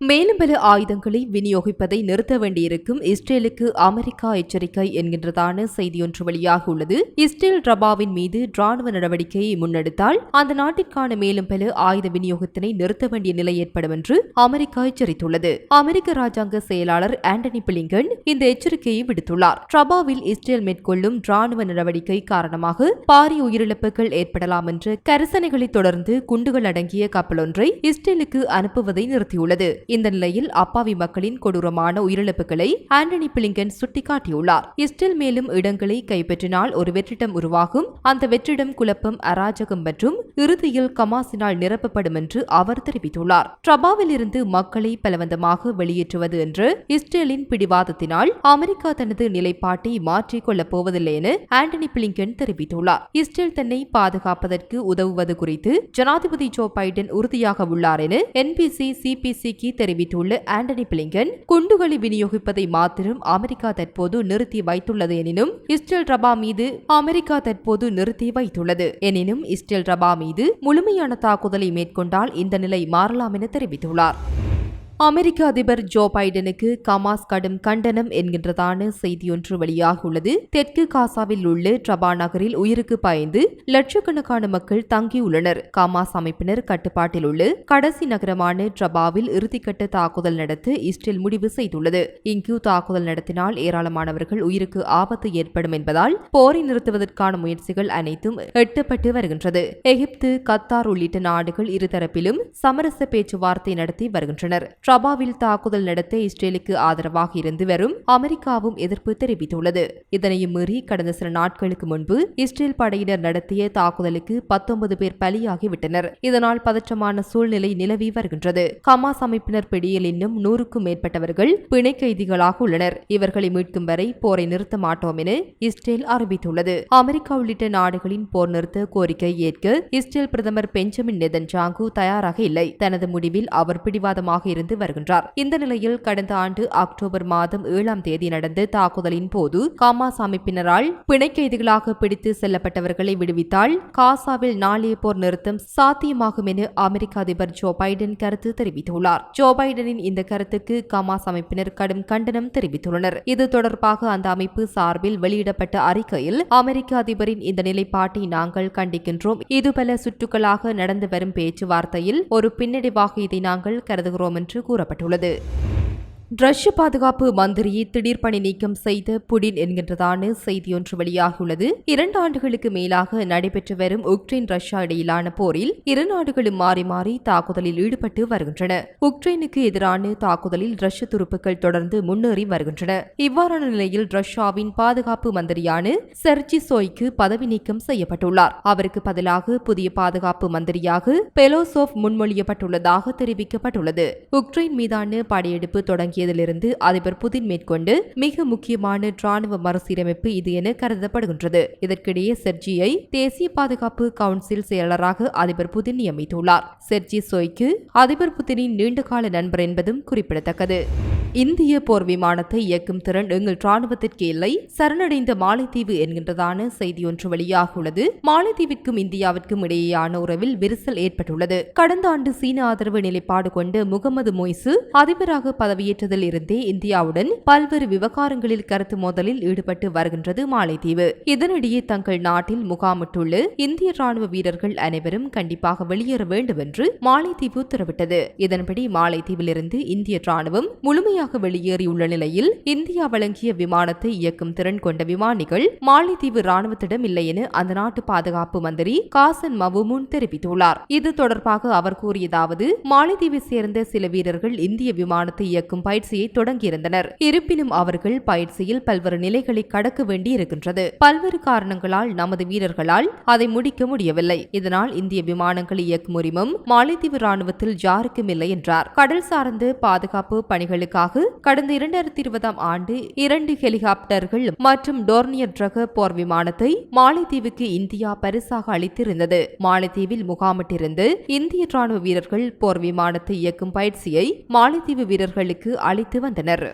மேலும் பல ஆயுதங்களை விநியோகிப்பதை நிறுத்த வேண்டியிருக்கும் இஸ்ரேலுக்கு அமெரிக்கா எச்சரிக்கை என்கின்றதான செய்தியொன்று வெளியாக உள்ளது. இஸ்ரேல் ரபாவின் மீது ராணுவ நடவடிக்கையை முன்னெடுத்தால் அந்த நாட்டிற்கான மேலும் பல ஆயுத விநியோகத்தினை நிறுத்த வேண்டிய நிலை ஏற்படும் என்று அமெரிக்கா எச்சரித்துள்ளது. அமெரிக்க ராஜாங்க செயலாளர் ஆண்டனி பிளிங்கன் இந்த எச்சரிக்கையை விடுத்துள்ளார். ரபாவில் இஸ்ரேல் மேற்கொள்ளும் ராணுவ நடவடிக்கை காரணமாக பாரிய உயிரிழப்புகள் ஏற்படலாம் என்ற கரிசனைகளை தொடர்ந்து குண்டுகள் அடங்கிய கப்பலொன்றை இஸ்ரேலுக்கு அனுப்புவதை நிறுத்தியுள்ளது. இந்த நிலையில் அப்பாவி மக்களின் கொடூரமான உயிரிழப்புகளை ஆண்டனி பிளிங்கன் சுட்டிக்காட்டியுள்ளார். இஸ்ரேல் மேலும் இடங்களை கைப்பற்றினால் ஒரு வெற்றிடம் உருவாகும். அந்த வெற்றிடம் குழப்பம் அராஜகம் மற்றும் இறுதியில் கமாசினால் நிரப்பப்படும் என்று அவர் தெரிவித்துள்ளார். ட்ரபாவில் இருந்து மக்களை பலவந்தமாக வெளியேற்றுவது என்று இஸ்ரேலின் பிடிவாதத்தினால் அமெரிக்கா தனது நிலைப்பாட்டை மாற்றிக் கொள்ளப் போவதில்லை என ஆண்டனி பிளிங்கன் தெரிவித்துள்ளார். இஸ்ரேல் தன்னை பாதுகாப்பதற்கு உதவுவது குறித்து ஜனாதிபதி ஜோ பைடன் உறுதியாக உள்ளார் என என்பிசி சிபிசிக்கு தெரிவித்துள்ள ஆண்டனி பிளிங்கன் குண்டுகளை விநியோகிப்பதை மாத்திரம் அமெரிக்கா தற்போது நிறுத்தி வைத்துள்ளது எனினும் இஸ்ரேல் ரபா மீது அமெரிக்கா தற்போது நிறுத்தி வைத்துள்ளது. எனினும் இஸ்ரேல் ரபா மீது முழுமையான தாக்குதலை மேற்கொண்டால் இந்த நிலை மாறலாம் என தெரிவித்துள்ளார். அமெரிக்க அதிபர் ஜோ பைடனுக்கு கமாஸ் கடும் கண்டனம் என்கின்றதான செய்தியொன்று வெளியாகியுள்ளது. தெற்கு காசாவில் உள்ள ட்ரபா நகரில் உயிருக்கு பயந்து லட்சக்கணக்கான மக்கள் தங்கியுள்ளனர். கமாஸ் அமைப்பினர் கட்டுப்பாட்டில் உள்ள கடைசி நகரமான ட்ரபாவில் இறுதிக்கட்ட தாக்குதல் நடத்த இஸ்ரேல் முடிவு செய்துள்ளது. இங்கு தாக்குதல் நடத்தினால் ஏராளமானவர்கள் உயிருக்கு ஆபத்து ஏற்படும் என்பதால் போரை நிறுத்துவதற்கான முயற்சிகள் அனைத்தும் எட்டப்பட்டு வருகின்றது. எகிப்து கத்தார் உள்ளிட்ட நாடுகள் இருதரப்பிலும் சமரச பேச்சுவார்த்தை நடத்தி வருகின்றனர். ட்ரபாவில் தாக்குதல் நடத்த இஸ்ரேலுக்கு ஆதரவாக இருந்து வரும் அமெரிக்காவும் எதிர்ப்பு தெரிவித்துள்ளது. இதனையும் மீறி கடந்த சில நாட்களுக்கு முன்பு இஸ்ரேல் படையினர் நடத்திய தாக்குதலுக்கு பத்தொன்பது பேர் பலியாகிவிட்டனர். இதனால் பதற்றமான சூழ்நிலை நிலவி வருகின்றது. கமாஸ் அமைப்பினர் பிடியில் இன்னும் நூறுக்கும் மேற்பட்டவர்கள் பிணை கைதிகளாக உள்ளனர். இவர்களை மீட்கும் வரை போரை நிறுத்த மாட்டோம் என இஸ்ரேல் அறிவித்துள்ளது. அமெரிக்கா உள்ளிட்ட நாடுகளின் போர் நிறுத்த கோரிக்கை ஏற்க இஸ்ரேல் பிரதமர் பெஞ்சமின் நெதன் ஜாங்கு தயாராக இல்லை. தனது முடிவில் அவர் பிடிவாதமாக இருந்து வருகின்றார். இந்த நிலையில் கடந்த ஆண்டு அக்டோபர் மாதம் ஏழாம் தேதி நடந்த தாக்குதலின் போது காமாஸ் அமைப்பினரால் பிணைக்கைதிகளாக பிடித்து செல்லப்பட்டவர்களை விடுவித்தால் காசாவில் நாளைய போர் நிறுத்தம் சாத்தியமாகும் என அமெரிக்க அதிபர் ஜோ பைடன் கருத்து தெரிவித்துள்ளார். ஜோ பைடனின் இந்த கருத்துக்கு கமாஸ் அமைப்பினர் கடும் கண்டனம் தெரிவித்துள்ளனர். இது தொடர்பாக அந்த அமைப்பு சார்பில் வெளியிடப்பட்ட அறிக்கையில் அமெரிக்க அதிபரின் இந்த நிலைப்பாட்டை நாங்கள் கண்டிக்கின்றோம். இது பல சுற்றுக்களாக நடந்து வரும் பேச்சுவார்த்தையில் ஒரு பின்னடைவாக இதை நாங்கள் கருதுகிறோம் என்று கூறப்பட்டுள்ளது. ரஷ்ய பாதுகாப்பு மந்திரியை திடீர் பணி நீக்கம் செய்த புடின் என்கின்றதான செய்தியொன்று வெளியாகியுள்ளது. இரண்டு ஆண்டுகளுக்கு மேலாக நடைபெற்று வரும் உக்ரைன் ரஷ்யா இடையிலான போரில் இரு நாடுகளும் மாறி மாறி தாக்குதலில் ஈடுபட்டு வருகின்றன. உக்ரைனுக்கு எதிரான தாக்குதலில் ரஷ்ய துருப்புக்கள் தொடர்ந்து முன்னேறி வருகின்றன. இவ்வாறான நிலையில் ரஷ்யாவின் பாதுகாப்பு மந்திரியான செர்ஜி சோய்க்கு பதவி நீக்கம் செய்யப்பட்டுள்ளார். அவருக்கு பதிலாக புதிய பாதுகாப்பு மந்திரியாக பெலோசோவ் முன்மொழியப்பட்டுள்ளதாக தெரிவிக்கப்பட்டுள்ளது. உக்ரைன் மீதான படையெடுப்பு தொடங்கி தொடங்கியதிலிருந்து அதிபர் புதின் மேற்கொண்டு மிக முக்கியமான ராணுவ மறுசீரமைப்பு இது என கருதப்படுகின்றது. இதற்கிடையே செர்ஜியை தேசிய பாதுகாப்பு கவுன்சில் செயலராக அதிபர் புதின் நியமித்துள்ளார். செர்ஜி சோய்க்கு அதிபர் புதினின் நீண்டகால நண்பர் என்பதும் குறிப்பிடத்தக்கது. இந்திய போர் விமானத்தை இயக்கும் திறன் எங்கள் ராணுவத்திற்கு இல்லை. சரணடைந்த மாலைத்தீவு என்கின்றதான செய்தி ஒன்று வெளியாகியுள்ளது மாலைத்தீவிற்கும் இந்தியாவிற்கும் இடையேயான உறவில் விரிசல் ஏற்பட்டுள்ளது. கடந்த ஆண்டு சீன ஆதரவு நிலைப்பாடு கொண்டு முகமது மொய்சு அதிபராக பதவியேற்றதில் இருந்தே இந்தியாவுடன் பல்வேறு விவகாரங்களில் கருத்து மோதலில் ஈடுபட்டு வருகின்றது மாலைத்தீவு. இதனிடையே தங்கள் நாட்டில் முகாமிட்டுள்ள இந்திய ராணுவ வீரர்கள் அனைவரும் கண்டிப்பாக வெளியேற வேண்டும் என்று மாலைத்தீவு உத்தரவிட்டது. இதன்படி மாலைத்தீவிலிருந்து இந்திய ராணுவம் முழுமையாக வெளியேறியுள்ள நிலையில் இந்தியா வழங்கிய விமானத்தை இயக்கும் திறன் கொண்ட விமானிகள் மாலைத்தீவு ராணுவத்திடம் இல்லை என அந்த நாட்டு பாதுகாப்பு மந்திரி காசன் மவுமுன் தெரிவித்துள்ளார். இது தொடர்பாக அவர் கூறியதாவது மாலைத்தீவை சேர்ந்த சில வீரர்கள் இந்திய விமானத்தை இயக்கும் பயிற்சியை தொடங்கியிருந்தனர். இருப்பினும் அவர்கள் பயிற்சியில் பல்வேறு நிலைகளை கடக்க வேண்டி இருக்கின்றது பல்வேறு காரணங்களால் நமது வீரர்களால் அதை முடிக்க முடியவில்லை. இதனால் இந்திய விமானங்கள் இயக்கும் உரிமம் மாலைத்தீவு ராணுவத்தில் யாருக்கும் இல்லை என்றார். கடல் சார்ந்த பாதுகாப்பு பணிகளுக்காக கடந்த இரண்டாயிரத்தி இருபதாம் ஆண்டு இரண்டு ஹெலிகாப்டர்கள் மற்றும் டோர்னியர் ரக போர் விமானத்தை மாலைத்தீவுக்கு இந்தியா பரிசாக அளித்திருந்தது. மாலைத்தீவில் முகாமிட்டிருந்து இந்திய ராணுவ வீரர்கள் போர் விமானத்தை இயக்கும் பயிற்சியை மாலைத்தீவு வீரர்களுக்கு அளித்து வந்தனர்.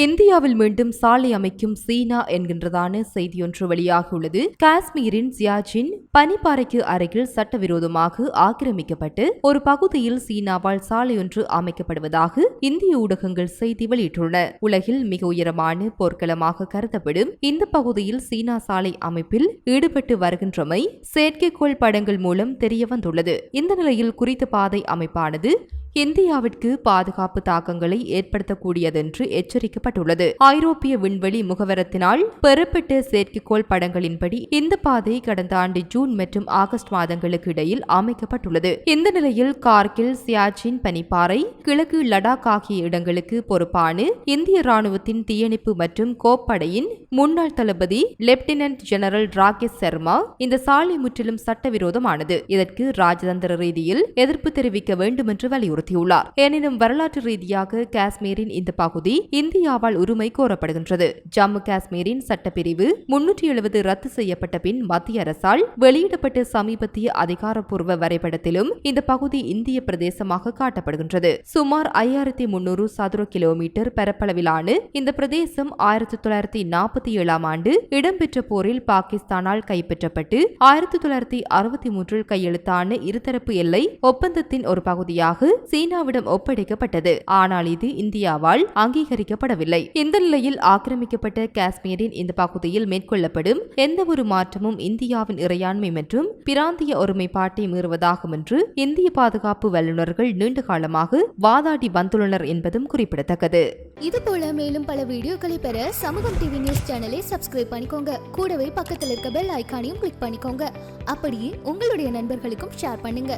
இந்தியாவில் மீண்டும் சாலை அமைக்கும் சீனா என்கின்றதான செய்தியொன்று வெளியாகியுள்ளது காஷ்மீரின் சியாச்சின் பனிப்பாறைக்கு அருகில் சட்டவிரோதமாக ஆக்கிரமிக்கப்பட்டு ஒரு பகுதியில் சீனாவால் சாலையொன்று அமைக்கப்படுவதாக இந்திய ஊடகங்கள் செய்தி வெளியிட்டுள்ளன. உலகில் மிக உயரமான போர்க்களமாக கருதப்படும் இந்த பகுதியில் சீனா சாலை அமைப்பில் ஈடுபட்டு வருகின்றமை செயற்கைக்கோள் படங்கள் மூலம் தெரிய வந்துள்ளது இந்த நிலையில் குறித்த பாதை அமைப்பானது இந்தியாவிற்கு பாதுகாப்பு தாக்கங்களை ஏற்படுத்தக்கூடியதென்று எச்சரிக்கப்பட்டுள்ளது. ஐரோப்பிய விண்வெளி முகவரத்தினால் பெறப்பட்ட செயற்கைக்கோள் படங்களின்படி இந்த பாதை கடந்த ஆண்டு ஜூன் மற்றும் ஆகஸ்ட் மாதங்களுக்கு இடையில் அமைக்கப்பட்டுள்ளது. இந்த நிலையில் கார்கில் சியாச்சின் பனிப்பாறை கிழக்கு லடாக் ஆகிய இடங்களுக்கு பொறுப்பான இந்திய ராணுவத்தின் தீயணைப்பு மற்றும் கோப்படையின் முன்னாள் தளபதி லெப்டினன்ட் ஜெனரல் ராகேஷ் சர்மா இந்த சாலை முற்றிலும் சட்டவிரோதமானது. இதற்கு ராஜதந்திர ரீதியில் எதிர்ப்பு தெரிவிக்க வேண்டும் என்று வலியுறுத்தியுள்ளார் எனினும் வரலாற்று ரீதியாக காஷ்மீரின் இந்த பகுதி இந்தியாவால் உரிமை கோரப்படுகின்றது. ஜம்மு காஷ்மீரின் சட்டப்பிரிவு முன்னூற்றி எழுபது ரத்து செய்யப்பட்ட பின் மத்திய அரசால் வெளியிடப்பட்ட சமீபத்திய அதிகாரப்பூர்வ வரைபடத்திலும் இந்த பகுதி இந்திய பிரதேசமாக காட்டப்படுகின்றது. சுமார் ஐயாயிரத்தி முன்னூறு சதுர கிலோமீட்டர் பரப்பளவிலான இந்த பிரதேசம் ஆயிரத்தி தொள்ளாயிரத்தி நாற்பத்தி ஏழாம் ஆண்டு இடம்பெற்ற போரில் பாகிஸ்தானால் கைப்பற்றப்பட்டு ஆயிரத்தி தொள்ளாயிரத்தி அறுபத்தி மூன்றில் கையெழுத்தான இருதரப்பு எல்லை ஒப்பந்தத்தின் ஒரு பகுதியாக சீனாவிடம் ஒப்படைக்கப்பட்டது. ஆனால் இது இந்தியாவால் அங்கீகரிக்கப்படவில்லை. இந்த நிலையில் ஆக்கிரமிக்கப்பட்ட காஷ்மீரின் இந்த பகுதியில் மேற்கொள்ளப்படும் எந்தவொரு மாற்றமும் இந்தியாவின் இறையாண்மை மற்றும் பிராந்திய ஒருமைப்பாட்டை மீறுவதாகும் என்று இந்திய பாதுகாப்பு வல்லுநர்கள் நீண்ட காலமாக வாதாடி வந்துள்ளனர் என்பதும் குறிப்பிடத்தக்கது. இது போல மேலும் பல வீடியோக்களை பெற சமூகம் டிவி நியூஸ் சேனலை சப்ஸ்கிரைப் பண்ணிக்கோங்க. கூடவே பக்கத்தில் இருக்க பெல் ஐக்கானையும் கிளிக் பண்ணிக்கோங்க. அப்படியே உங்களுடைய நண்பர்களுக்கும் ஷேர் பண்ணுங்க.